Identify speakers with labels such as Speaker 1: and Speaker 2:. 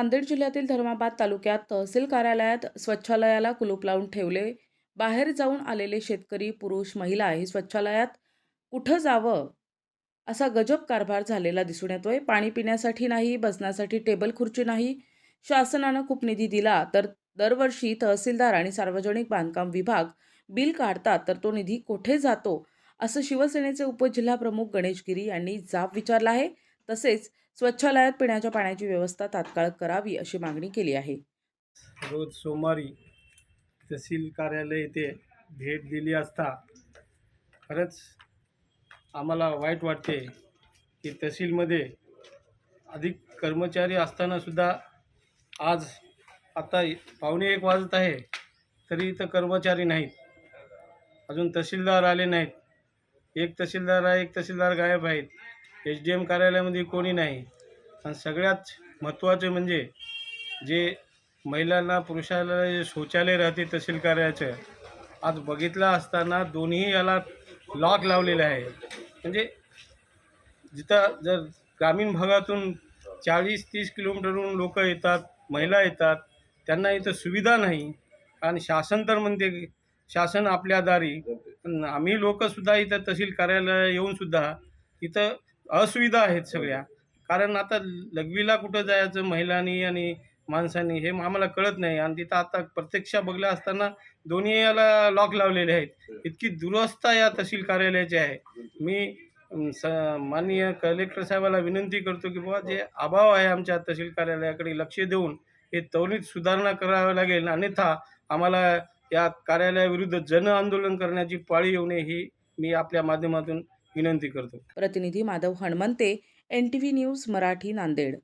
Speaker 1: नांदेड जिल्ह्यातील धर्माबाद तालुक्यात तहसील कार्यालयात स्वच्छालयाला कुलूप लावून ठेवले. बाहेर जाऊन आलेले शेतकरी पुरुष महिला हे स्वच्छालयात कुठं जावं? असा गजब कारभार झालेला दिसून येतोय. पाणी पिण्यासाठी नाही बसण्यासाठी टेबल खुर्ची नाही. शासनानं खूप निधी दिला तर दरवर्षी तहसीलदार आणि सार्वजनिक बांधकाम विभाग बिल काढतात तर तो निधी कुठे जातो? असं शिवसेनेचे उपजिल्हाप्रमुख गणेश गिरी यांनी जाब विचारला आहे. तसेच स्वच्छालयात पिण्याच्या पाण्याची व्यवस्था तात्काळ करावी अशी मागणी केली आहे.
Speaker 2: रोज सोमवारी तहसील कार्यालय येथे भेट दिली असता खरंच आम्हाला वाईट वाटते की तहसीलमध्ये अधिक कर्मचारी असतानासुद्धा आज आता पावणे एक वाजत आहे तरी इथं कर्मचारी नाहीत. अजून तहसीलदार आले नाहीत. एक तहसीलदार आहे एक तहसीलदार गायब आहेत. एच डी एम कार्यालयामध्ये कोणी नाही. आणि सगळ्यात महत्त्वाचे म्हणजे जे महिलांना पुरुषाला जे शौचालय राहते तहसील कार्यालयाचं आज बघितलं असताना दोन्ही याला लॉक लावलेलं आहे. म्हणजे जिथं जर ग्रामीण भागातून चाळीस तीस किलोमीटरहून लोक येतात महिला येतात त्यांना इथं सुविधा नाही. आणि शासन तर म्हणते शासन आपल्या दारी. पण आम्ही लोकसुद्धा इथं तहसील कार्यालय येऊनसुद्धा इथं असुविधा आहेत सगळ्या. कारण आता लघवीला कुठं जायचं महिलांनी आणि माणसांनी हे आम्हाला कळत नाही. आणि तिथं आता प्रत्यक्ष बघलं असताना दोन्ही याला लॉक लावलेले आहेत. इतकी दुरवस्था या तहसील कार्यालयाची आहे. मी स माननीय कलेक्टर साहेबाला विनंती करतो की बाबा जे अभाव आहे आमच्या तहसील कार्यालयाकडे लक्ष देऊन हे त्वरित सुधारणा करावी लागेल. अन्यथा आम्हाला या कार्यालयाविरुद्ध जन आंदोलन करण्याची पाळी येऊ नये ही मी आपल्या माध्यमातून विनंती करतो.
Speaker 1: प्रतिनिधी Madhav Hanmante N T V news Marathi Nanded.